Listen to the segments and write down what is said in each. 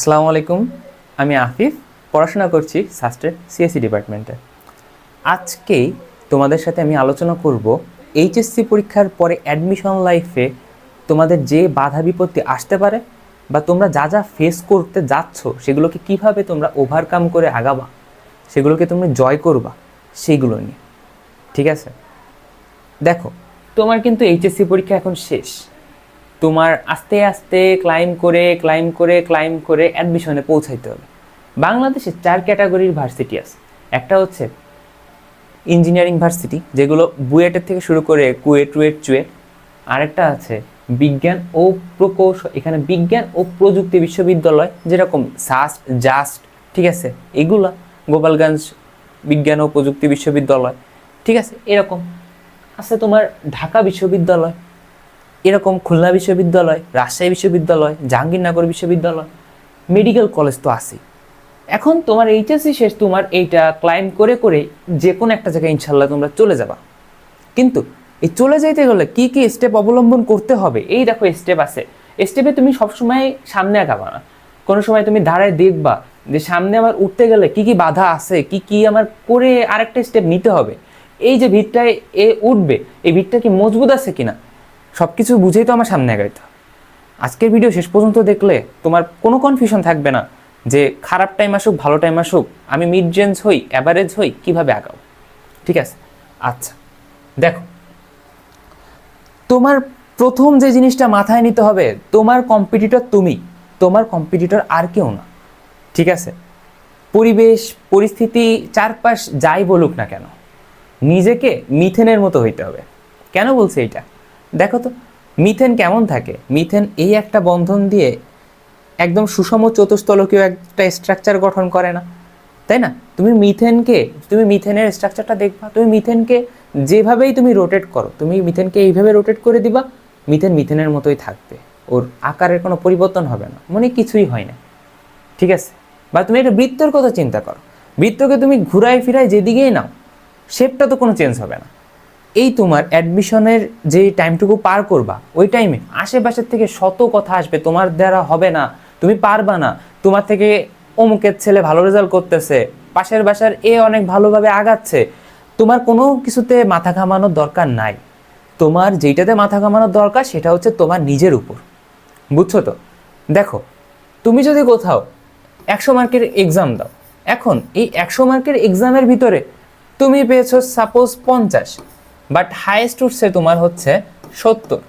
আসসালামু আলাইকুম। আমি আফিফ, পড়াশোনা করছি সাস্টের সিএসসি ডিপার্টমেন্টে। আজকেই তোমাদের সাথে আমি আলোচনা করব এইচএসসি পরীক্ষার পরে অ্যাডমিশন লাইফে তোমাদের যে বাধা বিপত্তি আসতে পারে বা তোমরা যা যা ফেস করতে যাচ্ছ, সেগুলোকে কীভাবে তোমরা ওভারকাম করে আগাবা, সেগুলোকে তুমি জয় করবা সেইগুলো নিয়ে। ঠিক আছে? দেখো, তোমার কিন্তু এইচএসসি পরীক্ষা এখন শেষ। তোমার আস্তে আস্তে ক্লাইম করে ক্লাইম করে ক্লাইম করে অ্যাডমিশনে পৌঁছাইতে হবে। বাংলাদেশে চার ক্যাটাগরির ভার্সিটি আছে। একটা হচ্ছে ইঞ্জিনিয়ারিং ভার্সিটি যেগুলো বুয়েটের থেকে শুরু করে কুয়েট টুয়েট চুয়েট। আরেকটা আছে বিজ্ঞান ও প্রকৌশল, এখানে বিজ্ঞান ও প্রযুক্তি বিশ্ববিদ্যালয়, যেরকম সাস্ট, জাস্ট, ঠিক আছে? এগুলা গোপালগঞ্জ বিজ্ঞান ও প্রযুক্তি বিশ্ববিদ্যালয়, ঠিক আছে? এরকম। আছে তোমার ঢাকা বিশ্ববিদ্যালয় এরকম খুলনা বিশ্ববিদ্যালয়, রাজশাহী বিশ্ববিদ্যালয়, জাহাঙ্গীরনগর বিশ্ববিদ্যালয়, মেডিকেল কলেজ তো আছেই। এখন তোমার এইচএসসি শেষ, তোমার এইটা ক্লাইম করে করে যে কোনো একটা জায়গায় ইনশাল্লাহ তোমরা চলে যাবা। কিন্তু এই চলে যাইতে গেলে কি কি স্টেপ অবলম্বন করতে হবে? এই দেখো স্টেপ আছে। স্টেপে তুমি সবসময় সামনে আগাবা না। কোনো সময় তুমি দাঁড়ায় দেখবা যে সামনে আমার উঠতে গেলে কি কি বাধা আছে, কি কি আমার করে আরেকটা স্টেপ নিতে হবে। এই যে ভিতটায় এ উঠবে, এই ভিতটা কি মজবুত আছে কিনা? সব কিছু বুঝেই তো আমার সামনে আগাইতে। আজকের ভিডিও শেষ পর্যন্ত দেখলে তোমার কোনো কনফিউশন থাকবে না যে খারাপ টাইম আসুক, ভালো টাইম আসুক, আমি মিড রেঞ্জ হই অ্যাভারেজ হই, কীভাবে আগাও ঠিক আছে? আচ্ছা দেখো। তোমার প্রথম যে জিনিসটা মাথায় নিতে হবে, তোমার কম্পিটিটর তুমি, তোমার কম্পিটিটর আর কেউ না। ঠিক আছে? পরিবেশ, পরিস্থিতি, চারপাশ যাই বলুক না কেন, নিজেকে মিথেনের মতো হইতে হবে। কেন বলছে এটা দেখো তো, মিথেন কেমন থাকে? মিথেন এই একটা বন্ধন দিয়ে একদম সুষম চতুস্তলকীয় একটা স্ট্রাকচার গঠন করে না, তাই না? তুমি মিথেনকে, তুমি মিথেনের স্ট্রাকচারটা দেখবা, তুমি মিথেনকে যেভাবেই তুমি রোটেট করো, তুমি মিথেনকে এইভাবে রোটেট করে দিবা, মিথেন মিথেনের মতোই থাকবে। ওর আকারের কোনো পরিবর্তন হবে না, মনে কিছুই হয় না, ঠিক আছে? বা তুমি একটা বৃত্তর কথা চিন্তা করো, বৃত্তকে তুমি ঘুরাই ফিরাই যেদিকেই নাও শেপটা তো কোনো চেঞ্জ হবে না। এই তোমার অ্যাডমিশনের যে টাইমটুকু পার করবা, ওই টাইমে আশেপাশের থেকে শত কথা আসবে, তোমার দ্বারা হবে না, তুমি পারবা না, তোমার থেকে অমুকের ছেলে ভালো রেজাল্ট করতেছে, পাশের বাসার এ অনেক ভালোভাবে আগাচ্ছে, তোমার কোনো কিছুতে মাথা ঘামানোর দরকার নাই। তোমার যেইটাতে মাথা ঘামানোর দরকার সেটা হচ্ছে তোমার নিজের উপর। বুঝছ তো? দেখো, তুমি যদি কোথাও একশো মার্কের এক্সাম দাও, এখন এই একশো মার্কের এক্সামের ভিতরে তুমি পেয়েছ সাপোজ পঞ্চাশ বাট হাইয়েস্ট উঠছে তোমার হচ্ছে সত্তর।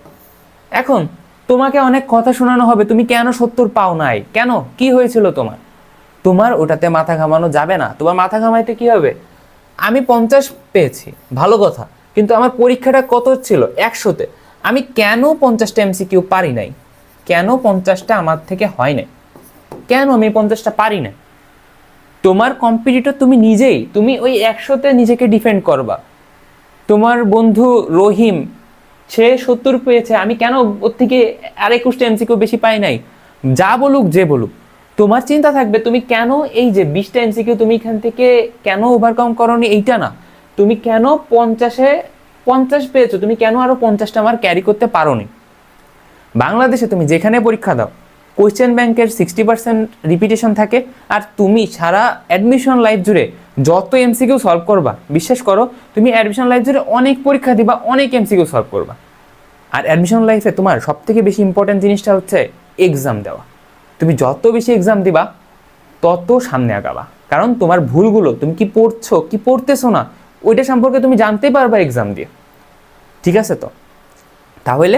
এখন তোমাকে অনেক কথা শোনানো হবে, তুমি কেন সত্তর পাও নাই? কেন? কি হয়েছিল তোমার? তোমার ওটাতে মাথা ঘামানো যাবে না। তোমার মাথা ঘামাইতে কি হবে? আমি পঞ্চাশ পেয়েছি, ভালো কথা। কিন্তু আমার পরীক্ষাটা কত ছিল? একশোতে। আমি কেন পঞ্চাশটা এমসিকিউ পারি নাই? কেন পঞ্চাশটা আমার থেকে হয় নাই? কেন আমি পঞ্চাশটা পারি না তোমার কম্পিটিটর তুমি নিজেই। তুমি ওই একশোতে নিজেকে ডিফেন্ড করবা। তোমার বন্ধু রহিম, সে সত্তর পেয়েছে, আমি কেন ওর থেকে আর একুশটা এমসিকিউ বেশি পাই নাই? যা বলুক, যে বলুক। তোমার চিন্তা থাকবে, তুমি কেন এই যে বিশটা এমসিকিউ তুমি এখান থেকে কেন ওভারকাম করনি, এইটা না। তুমি কেন পঞ্চাশে পঞ্চাশ পেয়েছ, তুমি কেন আরও পঞ্চাশটা আমার ক্যারি করতে পারো নি বাংলাদেশে তুমি যেখানে পরীক্ষা দাও কোয়েশ্চেন ব্যাংকের সিক্সটি পার্সেন্ট রিপিটেশন থাকে আর তুমি সারা অ্যাডমিশন লাইফ জুড়ে যত এমসিকিউ সলভ করবা, বিশ্বাস করো, তুমি অ্যাডমিশন লাইফ জুড়ে অনেক পরীক্ষা দিবা, অনেক এমসিকিউ সলভ করবা। আর অ্যাডমিশন লাইফে তোমার সব থেকে বেশি ইম্পর্টেন্ট জিনিসটা হচ্ছে এক্সাম দেওয়া। তুমি যত বেশি এক্সাম দিবা, তত সামনে আগাবা। কারণ তোমার ভুলগুলো তুমি কি পড়ছো, কি পড়তেছো না, ওইটা সম্পর্কে তুমি জানতে পারবা এক্সাম দিয়ে। ঠিক আছে তো? তাহলে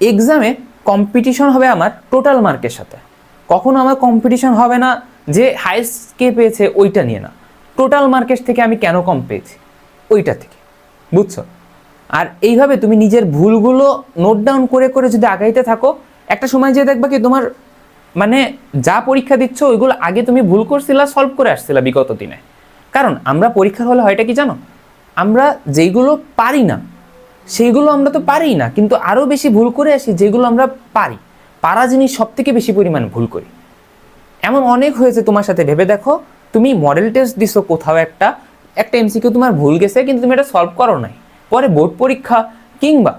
এক্সামে কম্পিটিশন হবে আমার টোটাল মার্কের সাথে। কখনো আমার কম্পিটিশন হবে না যে হাইস্ট কে পেয়েছে ওইটা নিয়ে না। টোটাল মার্কেট থেকে আমি কেন কম পেয়েছি? ওইটা থেকে। বুঝছ? আর এইভাবে তুমি নিজের ভুলগুলো নোট ডাউন করে করে যদি আগাইতে থাকো, একটা সময় যে দেখবা কি তোমার মানে যা পরীক্ষা দিচ্ছ ওইগুলো আগে তুমি ভুল করছিলা সলভ করে আসছিলা বিগত দিনে। কারণ আমরা পরীক্ষার হলে হয়টা কি জানো? আমরা যেইগুলো পারি না সেইগুলো আমরা তো পারি না, কিন্তু আরও বেশি ভুল করে আসি যেগুলো আমরা পারি। পারা জিনিস সব থেকে বেশি পরিমাণ ভুল করি। এমন অনেক হয়েছে তোমার সাথে, ভেবে দেখো, তুমি মডেল টেস্ট দিছো কোথাও একটা একটা এমসিকিউ তোমার ভুল গেছে, কিন্তু তুমি এটা সলভ করো নাই। পরে বোর্ড পরীক্ষা, কিংবা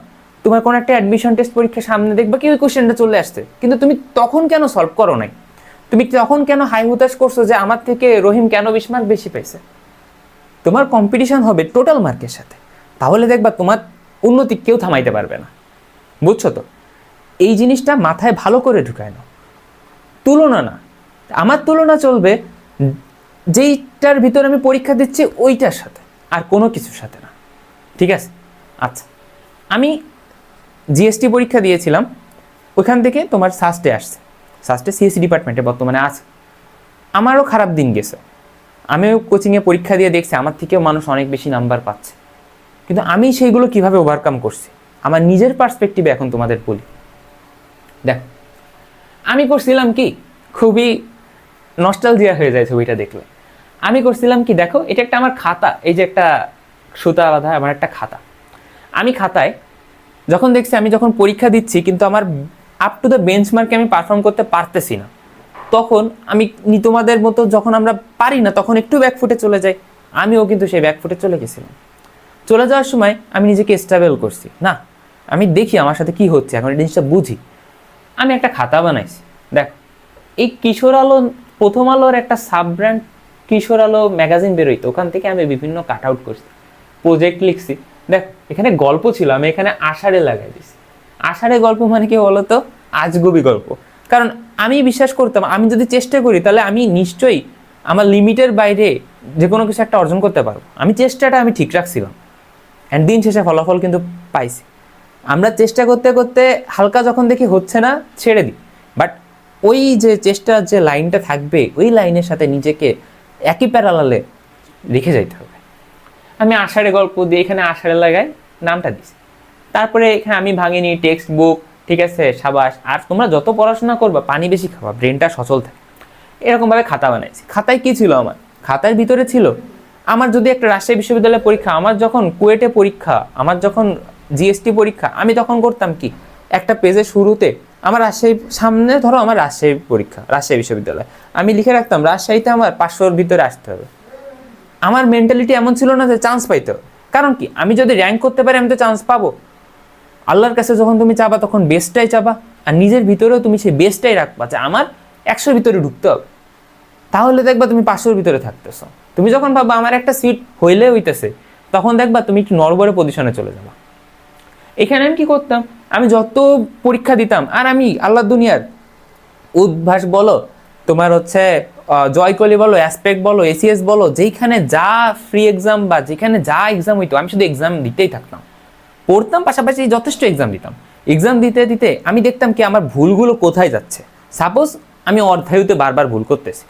তোমার কোনো একটা অ্যাডমিশন টেস্ট পরীক্ষা সামনে দেখবা কি ওই কোশ্চেনটা চলে আসছে, কিন্তু তুমি তখন কেন সলভ করো নাই? তুমি তখন কেন হাই হুতাশ করছ যে আমার থেকে রহিম কেন বিশ মার্ক বেশি পেয়েছে তোমার কম্পিটিশন হবে টোটাল মার্কের সাথে। তাহলে দেখবা তোমার উন্নতি কেউ থামাইতে পারবে না। বুঝছ তো? এই জিনিসটা মাথায় ভালো করে ঢুকায় নাও। তুলনা না। আমার তুলনা চলবে যেইটার ভিতরে আমি পরীক্ষা দিচ্ছি ওইটার সাথে, আর কোনো কিছুর সাথে না। ঠিক আছে? আচ্ছা। আমি জিএসটি পরীক্ষা দিয়েছিলাম ওইখান থেকে তোমার সাস্টে আসছে। সাস্টে সিএসসি ডিপার্টমেন্টে বর্তমানে আছে। আমারও খারাপ দিন গেছে। আমিও কোচিংয়ে পরীক্ষা দিয়ে দেখছি, আমার থেকেও মানুষ অনেক বেশি নাম্বার পাচ্ছে। কিন্তু আমি সেইগুলো কীভাবে ওভারকাম করছি? আমার নিজের পার্সপেক্টিভে এখন তোমাদের বলি। দেখো, আমি করছিলাম কি, খুবই নস্টালজিয়া হয়ে যায় ছবিটা দেখলে। আমি করছিলাম কি, দেখো, এটা একটা আমার খাতা, এই যে একটা সুতা বাঁধা, আমার একটা খাতা। আমি খাতায় যখন দেখছি, আমি যখন পরীক্ষা দিচ্ছি, কিন্তু আমার আপ টু দ্য বেঞ্চমার্কে আমি পারফর্ম করতে পারতেছি না। তখন আমি তোমাদের মতো যখন আমরা পারি না, তখন একটু ব্যাকফুটে চলে যাই। আমিও কিন্তু সেই ব্যাকফুটে চলে গেছিলাম। চলে যাওয়ার সময় আমি নিজেকে স্টেবল করছি। না, আমি দেখি আমার সাথে কি হচ্ছে, এখন এই জিনিসটা বুঝি। আমি একটা খাতা বানাইছি। দেখ, এই কিশোর আলো, প্রথম আলোর একটা সাব ব্র্যান্ড কিশোর আলো ম্যাগাজিন বেরোইতো। ওখান থেকে আমি বিভিন্ন কাট আউট করছি। প্রজেক্ট লিখছি। দেখ, এখানে গল্প ছিল, আমি এখানে আষাঢ়ে লাগাই দিছি। আষাঢ়ে গল্প মানে কি বলতো? আজগুবি গল্প। কারণ আমি বিশ্বাস করতাম, আমি যদি চেষ্টা করি, তাহলে আমি নিশ্চয়ই আমার লিমিটের বাইরে যে কোনো কিছু একটা অর্জন করতে পারব। আমি চেষ্টাটা আমি ঠিক রাখছিলাম। অ্যান্ড দিন শেষে ফলাফল কিন্তু পাইছি। আমরা চেষ্টা করতে করতে হালকা যখন দেখি হচ্ছে না, ছেড়ে দিই। বাট ওই যে চেষ্টার যে লাইনটা থাকবে, ওই লাইনের সাথে নিজেকে একই প্যারালালে রেখে যাইতে হবে। আমি আষাঢ়ে গল্প দিয়ে এখানে আষাঢ়ে লাগাই নামটা দিছি। তারপরে এখানে আমি ভাঙিনি টেক্সট বুক ঠিক আছে, সাবাস। আর তোমরা যত পড়াশোনা করবা, পানি বেশি খাবা ব্রেনটা সচল থাকে। এরকমভাবে খাতা বানাইছি। খাতায় কি ছিল আমার? খাতার ভিতরে ছিল আমার যদি একটা রাজশাহী বিশ্ববিদ্যালয়ের পরীক্ষা, আমার যখন কুয়েটে পরীক্ষা, আমার যখন জিএসটি পরীক্ষা, আমি তখন করতাম কি? একটা পেজে শুরুতে আমার রাজশাহী, সামনে ধরো আমার রাজশাহী পরীক্ষা, রাজশাহী বিশ্ববিদ্যালয়। আমি লিখে রাখতাম, রাজশাহীতে আমার পাঁচশোর ভিতরে আসতে হবে। আমার মেন্টালিটি এমন ছিল না যে চান্স পাইতে। কারণ কি? আমি যদি র্যাঙ্ক করতে পারি, আমি তো চান্স পাবো। আল্লাহর কাছে যখন তুমি চাবা, তখন বেস্টটাই চাবা। আর নিজের ভিতরেও তুমি সেই বেস্টটাই রাখবা যে আমার একশোর ভিতরে ঢুকতে হবে। তাহলে দেখবা তুমি পাঁচশোর ভিতরে থাকতেছো। তুমি যখন ভাববা আমার একটা সিট হইলে হইতেছে, তখন দেখবা তুমি একটু নরবরে পজিশনে চলে যাবা। এখানে আমি কি করতাম? আমি যত পরীক্ষা দিতাম, আর আমি, আল্লাহ দুনিয়ার, উদ্ভাস বলো, তোমার হচ্ছে জয়কলি বলো অ্যাসপেক্ট বলো এসিএস বলো, যেইখানে যা ফ্রি এক্সাম বা যেখানে যা এক্সাম হইতো, আমি শুধু এক্সাম দিতেই থাকতাম। পড়তাম, পাশাপাশি যথেষ্ট এক্সাম দিতাম। এক্সাম দিতে দিতে আমি দেখতাম কি আমার ভুলগুলো কোথায় যাচ্ছে। সাপোজ আমি অর্ধায়ুতে বারবার ভুল করতেছি।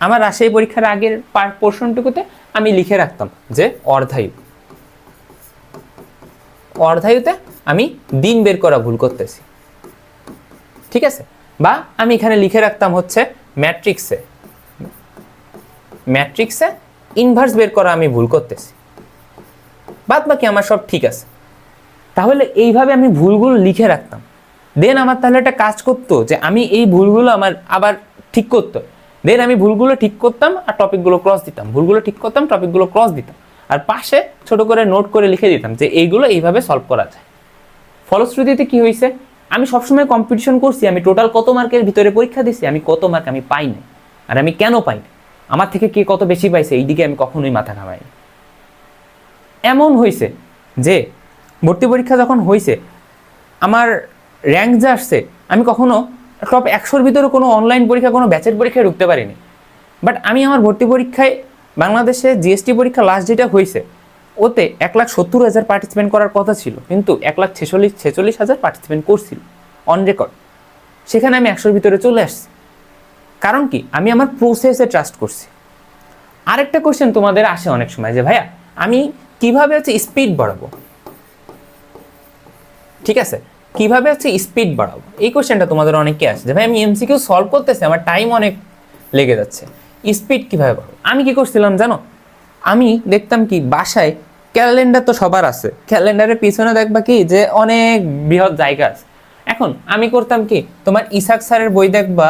আমার রাজশাহী পরীক্ষার আগের পোর্শনটুকুতে আমি লিখে রাখতাম যে অর্ধায়ু। অর্ধায়ুতে আমি দিন বের করা ভুল করতেছি। ঠিক আছে? বা আমি এখানে লিখে রাখতাম হচ্ছে ম্যাট্রিক্সে ম্যাট্রিক্সে ইনভার্স বের করা আমি ভুল করতেছি। বাদ বাকি আমার সব ঠিক আছে। তাহলে এইভাবে আমি ভুলগুলো লিখে রাখতাম। দেন আমার তাহলে একটা কাজ করতো যে আমি এই ভুলগুলো আমার আবার ঠিক করতো। দেন আমি ভুলগুলো ঠিক করতাম আর টপিকগুলো ক্রস দিতাম। ভুলগুলো ঠিক করতাম টপিকগুলো ক্রস দিতাম। আর পাশে ছোট করে নোট করে লিখে দিতাম যে এইগুলো এইভাবে সলভ করা যায়। ফলশ্রুতিতে কি হয়েছে আমি সবসময় কম্পিটিশন করছি, আমি টোটাল কত মার্কের ভিতরে পরীক্ষা দিছি, আমি কত মার্ক আমি পাই পাইনি আর আমি কেন পাই পাইনি আমার থেকে কে কত বেশি পাইছে? এই দিকে আমি কখনোই মাথা ঘামাইনি এমন হয়েছে যে ভর্তি পরীক্ষা যখন হয়েছে আমার র্যাঙ্ক যা আসছে, আমি কখনো টপ একশোর ভিতরে কোনো অনলাইন পরীক্ষা, কোনো ব্যাচের পরীক্ষায় ঢুকতে পারিনি। বাট আমি আমার ভর্তি পরীক্ষায় বাংলাদেশে জিএসটি পরীক্ষা লাস্ট যেটা হয়েছে, ওতে এক লাখ সত্তর হাজার পার্টিসিপেন্ট করার কথা ছিল, কিন্তু এক লাখ ছেচল্লিশ ছেচল্লিশ হাজার পার্টিসিপেন্ট করছিল অন রেকর্ড সেখানে আমি একশোর ভিতরে চলে আসছি। কারণ কি? আমি আমার প্রসেসে ট্রাস্ট করছি। আরেকটা কোয়েশ্চেন তোমাদের আসে অনেক সময় যে, ভাইয়া, আমি কীভাবে হচ্ছে স্পিড বাড়াবো? ঠিক আছে? কীভাবে হচ্ছে স্পিড বাড়াবো? এই কোশ্চেনটা তোমাদের অনেকে আসে ভাই, আমি এমসিকিউ সলভ করতেছি, আমার টাইম অনেক লেগে যাচ্ছে। স্পিড কীভাবে বাড়াবো? আমি কি করছিলাম জানো? আমি দেখতাম কি, বাসায় ক্যালেন্ডার তো সবার আছে। ক্যালেন্ডারের পিছনে দেখবা কি, যে অনেক বৃহৎ জায়গা আছে। এখন আমি করতাম কি, তোমার ইসাক স্যারের বই দেখবা?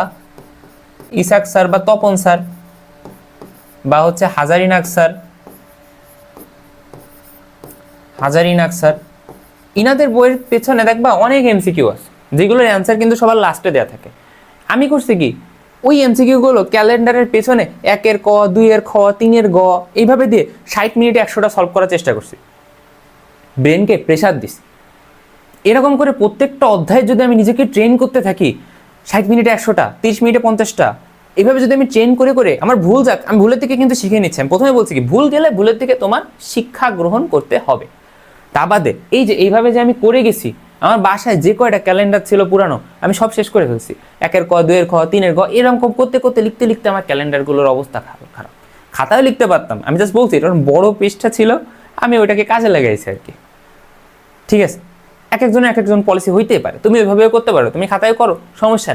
ইসাক স্যার বা তপন স্যার বা হচ্ছে হাজারিনাগ স্যার। হাজারিনাগ স্যার। ইনাদের বইয়ের পেছনে দেখবা অনেক এমসিকিউ আছে, যেগুলোর অ্যান্সার কিন্তু সবার লাস্টে দেওয়া থাকে। আমি করছি কি? ওই এমসিকিউগুলো ক্যালেন্ডারের পেছনে একের ক, দুইয়ের খ, তিনের গ, এইভাবে দিয়ে ষাট মিনিটে একশোটা সলভ করার চেষ্টা করছি। ব্রেনকে প্রেশার দিস এরকম করে প্রত্যেকটা অধ্যায়ে যদি আমি নিজেকে ট্রেন করতে থাকি, ষাট মিনিটে একশোটা, তিরিশ মিনিটে পঞ্চাশটা এভাবে যদি আমি ট্রেন করে করে, আমার ভুল যাক, আমি ভুলের থেকে কিন্তু শিখে নিচ্ছি। আমি প্রথমে বলছি কি, ভুল গেলে ভুলের থেকে তোমার শিক্ষা গ্রহণ করতে হবে। তা বাদে এই যে এইভাবে যে আমি করে গেছি, আমার বাসায় যে কয়টা ক্যালেন্ডার ছিল পুরানো, আমি সব শেষ করে ফেলছি। একের ক, দুয়ের খ, তিনের ক এরকম করতে করতে লিখতে লিখতে আমার ক্যালেন্ডারগুলোর অবস্থা খারাপ খারাপ। খাতায় লিখতে পারতাম, আমি জাস্ট বলছি কারণ বড় পৃষ্ঠা ছিল, আমি ওইটাকে কাজে লাগাইছি আর কি। ঠিক আছে? এক একজনের এক একজন পলিসি হইতেই পারে। তুমি ওইভাবেও করতে পারো, তুমি খাতায় করো, সমস্যা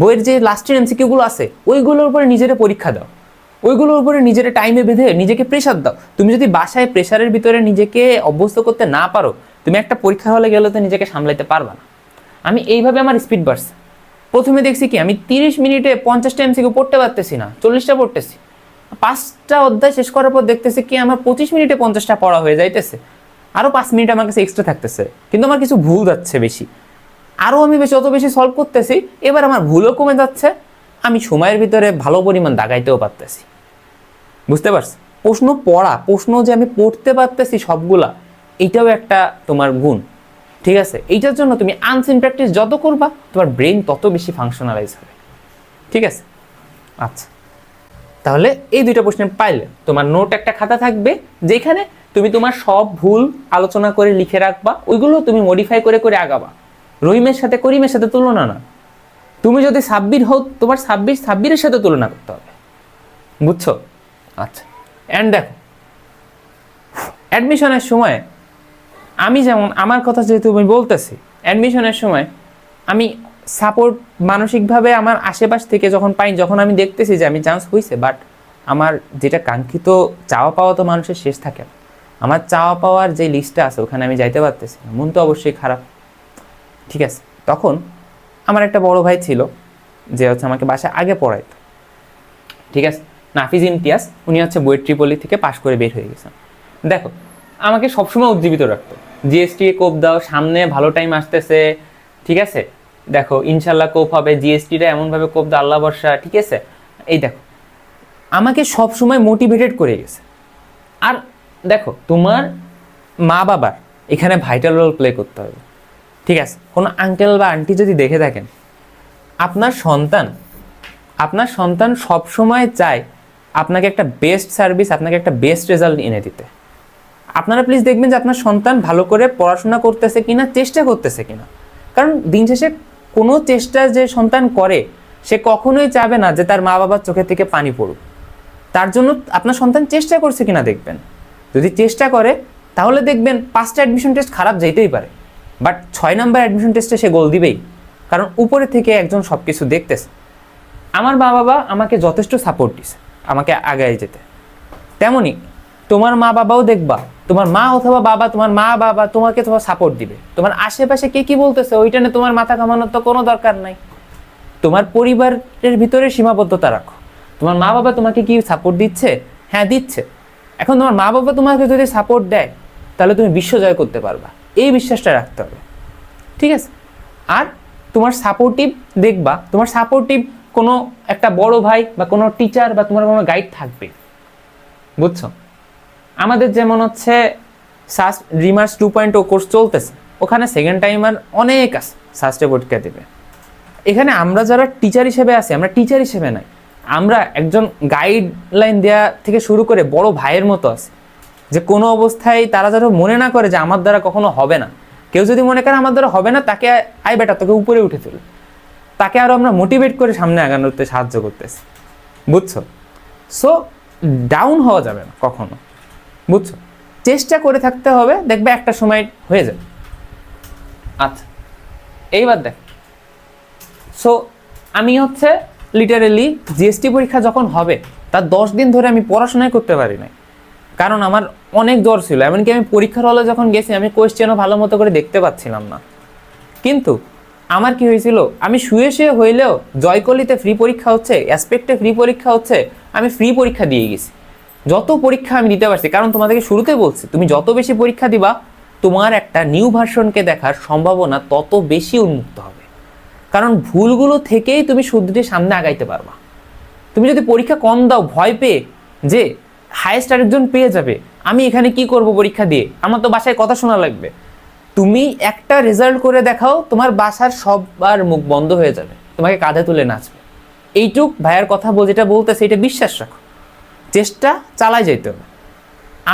বইয়ের যে লাস্টের এমসিকিউগুলো আছে, ওইগুলোর উপরে নিজেরা পরীক্ষা দাও। ওইগুলোর উপরে নিজের টাইমে বেঁধে নিজেকে প্রেশার দাও। তুমি যদি বাসায় প্রেশারের ভিতরে নিজেকে অভ্যস্ত করতে না পারো, তুমি একটা পরীক্ষা হলে গেলে তো নিজেকে সামলাইতে পারবা না। আমি এইভাবে আমার স্পিড বাড়ছে। প্রথমে দেখছি কি, আমি তিরিশ মিনিটে পঞ্চাশটা এমসিকিউ পড়তে পারতেছি না, চল্লিশটা পড়তেছি। পাঁচটা অধ্যায় শেষ করার পর দেখতেছি কি, আমার পঁচিশ মিনিটে পঞ্চাশটা পড়া হয়ে যাইতেছে। আরও পাঁচ মিনিট আমার কাছে এক্সট্রা থাকতেছে। কিন্তু আমার কিছু ভুল যাচ্ছে বেশি। আরও আমি বেশি যত বেশি সলভ করতেছি, এবার আমার ভুলও কমে যাচ্ছে। আমি সময়ের ভিতরে ভালো পরিমাণ দাগাইতেও পারতেছি। বুঝতে পারছি? প্রশ্ন পড়া, প্রশ্ন যে আমি পড়তে পারতেছি সবগুলা এইটাও একটা তোমার গুণ, ঠিক আছে? এইটার জন্য তুমি আনসিন প্র্যাকটিস যত করবা, তোমার ব্রেন তত বেশি ফাংশনালাইজ হবে, ঠিক আছে? আচ্ছা তাহলে এই দুইটা প্রশ্ন পাইলে তোমার নোট একটা খাতা থাকবে, যেখানে তুমি তোমার সব ভুল আলোচনা করে লিখে রাখবা, ওইগুলো তুমি মডিফাই করে করে আগাবা। রহিমের সাথে করিমের সাথে তুলনা না। তুমি যদি সাব্বির হও, তোমার ছাব্বিশ সাব্বিরের সাথে তুলনা করতে হবে, বুঝছ? আচ্ছা। অ্যান্ড দেখো অ্যাডমিশনের সময় আমি যেমন, আমার কথা যেহেতু আমি বলতেছি অ্যাডমিশনের সময় আমি সাপোর্ট মানসিকভাবে আমার আশেপাশ থেকে যখন পাই, যখন আমি দেখতেছি যে আমি চান্স হয়েছে বাট আমার যেটা কাঙ্ক্ষিত চাওয়া পাওয়া তো মানুষের শেষ থাকে না। আমার চাওয়া পাওয়ার যে লিস্টটা আছে, ওখানে আমি যাইতে পারতেছি না, মন তো অবশ্যই খারাপ। ঠিক আছে, তখন আমার একটা বড় ভাই ছিল, যে হচ্ছে আমাকে বাসায় আগে পড়াইতো। ঠিক আছে নাফিজ ইমতিয়াজ, উনি হচ্ছে বুয়েট ট্রিপলি থেকে পাশ করে বের হয়ে গেছেন। দেখো, আমাকে সবসময় উজ্জীবিত রাখতো। জিএসটি কোপ দাও, সামনে ভালো টাইম আসতেছে, ঠিক আছে? দেখো ইনশাল্লাহ কোপ হবে জিএসটিটা এমনভাবে কোপ দাও, আল্লাহ বর্ষা ঠিক আছে? এই দেখো, আমাকে সবসময় মোটিভেটেড করে গেছে। আর দেখো, তোমার মা বাবার, এখানে ভাইটাল রোল প্লে করতে হবে। ঠিক আছে? কোনো আঙ্কেল বা আন্টি যদি দেখে থাকেন, আপনার সন্তান আপনার সন্তান সব সময় চায় আপনাকে একটা বেস্ট সার্ভিস আপনাকে একটা বেস্ট রেজাল্ট এনে দিতে। আপনারা প্লিজ দেখবেন যে আপনার সন্তান ভালো করে পড়াশোনা করতেছে কিনা, চেষ্টা করতেছে কিনা। কারণ দিন শেষে কোনো চেষ্টা যে সন্তান করে, সে কখনোই চাবে না যে তার মা বাবার চোখের থেকে পানি পড়ুক। তার জন্য আপনার সন্তান চেষ্টা করছে কিনা দেখবেন। যদি চেষ্টা করে, তাহলে দেখবেন পাঁচটা অ্যাডমিশন টেস্ট খারাপ যেতেই পারে। বাট ছয় নম্বর অ্যাডমিশন টেস্টে সে গোল দিবেই। কারণ উপরে থেকে একজন সব কিছু দেখতেছে। আমার মা বাবা আমাকে যথেষ্ট সাপোর্ট দিছে। আমাকে আগায় যেতে। তেমনি তোমার মা বাবাও দেখবা, তোমার মা অথবা বাবা, তোমার মা বাবা তোমাকে তোমার সাপোর্ট দিবে। তোমার আশেপাশে কে কি বলতেছে, ওইটা নিয়ে তোমার মাথা কামানোর তো কোনো দরকার নাই। তোমার পরিবারের ভিতরে সীমাবদ্ধতা রাখো। তোমার মা বাবা তোমাকে কি সাপোর্ট দিচ্ছে? হ্যাঁ দিচ্ছে। এখন তোমার মা বাবা তোমাকে যদি সাপোর্ট দেয়, তাহলে তুমি বিশ্ব জয় করতে পারবা। এই বিশ্বাসটা রাখতে হবে। ঠিক আছে? আর তোমার সাপোর্টিভ দেখবা, তোমার সাপোর্টিভ কোনো একটা বড় ভাই বা কোনো টিচার বা তোমার কোনো গাইড থাকবে। বুঝছ? আমাদের যেমন হচ্ছে সাস রিমার্স টু পয়েন্ট ও কোর্স চলতেছে, ওখানে সেকেন্ড টাইমার অনেক আছে সাস্টে পরীক্ষা দেবে। এখানে আমরা যারা টিচার হিসেবে আছি, আমরা টিচার হিসেবে নাই, আমরা একজন গাইডলাইন দেওয়া থেকে শুরু করে বড় ভাইয়ের মতো আছি, যে কোনো অবস্থায় তারা যেন মনে না করে যে আমার দ্বারা কখনো হবে না। কেউ যদি মনে করে আমার দ্বারা হবে না, তাকে আয় বেটা, তোকে উপরে উঠে তুলে তাকে আরও আমরা মোটিভেট করে সামনে আগানোতে সাহায্য করতেছি। বুঝছ? সো ডাউন হওয়া যাবে না কখনো। বুঝছ? চেষ্টা করে থাকতে হবে, দেখবে একটা সময় হয়ে যাবে। আচ্ছা এইবার দেখ। সো আমি হচ্ছে লিটারেলি জিএসটি পরীক্ষা যখন হবে, তার দশ দিন ধরে আমি পড়াশোনাই করতে পারি নাই। কারণ আমার অনেক জ্বর ছিল, এমনকি আমি পরীক্ষার হলে যখন গেছি, আমি কোয়েশ্চেনও ভালো মতো করে দেখতে পাচ্ছিলাম না। কিন্তু আমার কি হয়েছিল? আমি শুয়ে শুয়ে হইলেও জয়কলিতে ফ্রি পরীক্ষা হচ্ছে অ্যাসপেক্টে ফ্রি পরীক্ষা হচ্ছে, আমি ফ্রি পরীক্ষা দিয়ে গেছি। যত পরীক্ষা আমি দিতে পারছি, কারণ তোমাদেরকে শুরুতে বলছি, তুমি যত বেশি পরীক্ষা দিবা, তোমার একটা নিউ ভার্সনকে দেখার সম্ভাবনা তত বেশি উন্মুক্ত হবে। কারণ ভুলগুলো থেকেই তুমি শুদ্ধটি সামনে আগাইতে পারবা। তুমি যদি পরীক্ষা কম দাও, ভয় পেয়ে যে হায়েস্ট আরেকজন পেয়ে যাবে, আমি এখানে কি করব পরীক্ষা দিয়ে? আমার তো বাসায় কথা শোনা লাগবে। তুমি একটা রেজাল্ট করে দেখাও, তোমার বাসার সবার মুখ বন্ধ হয়ে যাবে। তোমাকে কাঁধে তুলে নাচবে। এইটুক ভাইয়ার কথা বল, যেটা বলতেছে, এটা বিশ্বাস রাখো। চেষ্টা চালায় যেতে হবে।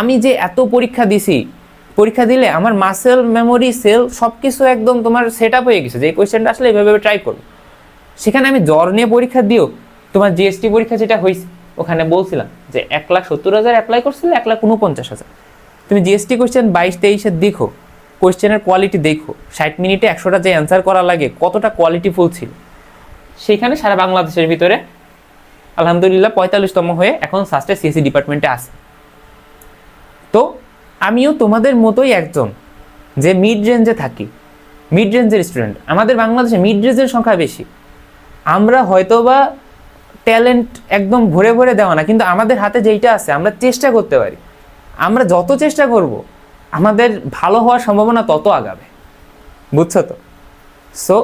আমি যে এত পরীক্ষা দিছি, পরীক্ষা দিলে আমার মাসেল মেমোরি সেল সব কিছু একদম তোমার সেট আপ হয়ে গেছে। যে কোয়েশ্চেনটা আসলে এইভাবে ট্রাই করো সেখানে আমি জ্বর নিয়ে পরীক্ষা দিও। তোমার জিএসটি পরীক্ষা যেটা হয়েছে ওখানে বলছিলাম যে এক লাখ সত্তর হাজার অ্যাপ্লাই করছিলে, এক লাখ উনপঞ্চাশ হাজার। তুমি জিএসটি কোয়েশ্চেন বাইশ, তেইশের দেখো কোয়েশ্চেনের কোয়ালিটি দেখো। ষাট মিনিটে একশোটা যে অ্যান্সার করা লাগে, কতটা কোয়ালিটিফুল ছিল? সেখানে সারা বাংলাদেশের ভিতরে আলহামদুলিল্লাহ পঁয়তাল্লিশতম হয়ে এখন সাস্টে সিএসসি ডিপার্টমেন্টে আছে। তো আমিও তোমাদের মতোই একজন যে মিড রেঞ্জে থাকি। মিড রেঞ্জের স্টুডেন্ট আমাদের বাংলাদেশে মিড রেঞ্জের সংখ্যা বেশি। আমরা হয়তোবা ট্যালেন্ট একদম ভরে ভরে দেওয়া না, কিন্তু আমাদের হাতে যেইটা আছে, আমরা চেষ্টা করতে পারি। আমরা যত চেষ্টা করব আমাদের ভালো হওয়ার সম্ভাবনা তত আগাবে। বুঝছ তো? সো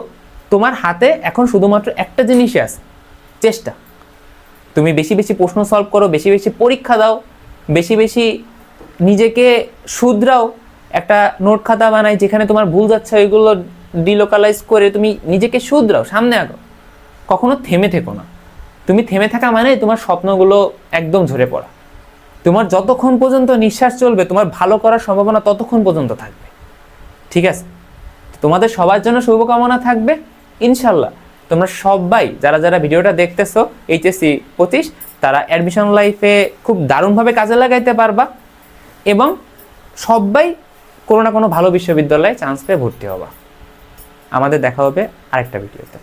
তোমার হাতে এখন শুধুমাত্র একটা জিনিসই আছে, চেষ্টা। তুমি বেশি বেশি প্রশ্ন সলভ করো, বেশি বেশি পরীক্ষা দাও, বেশি বেশি নিজেকে শুধরাও। একটা নোট খাতা বানাই যেখানে তোমার ভুল যাচ্ছে, ওইগুলো ডিলোকালাইজ করে তুমি নিজেকে শুধরাও, সামনে আগো কখনো থেমে থেকো না। তুমি থেমে থাকা মানে তোমার স্বপ্নগুলো একদম ঝরে পড়া। তোমার যতক্ষণ পর্যন্ত নিঃশ্বাস চলবে, তোমার ভালো করার সম্ভাবনা ততক্ষণ পর্যন্ত থাকবে। ঠিক আছে? তোমাদের সবার জন্য শুভকামনা থাকবে, ইনশাল্লাহ। তোমরা সবাই, যারা যারা ভিডিওটা দেখতেছো, এইচএসসি পঁচিশ, তারা অ্যাডমিশন লাইফে খুব দারুণভাবে কাজে লাগাইতে পারবা এবং সবাই কোনো না কোনো ভালো বিশ্ববিদ্যালয়ে চান্স পেয়ে ভর্তি হবা। আমাদের দেখা হবে আরেকটা ভিডিওতে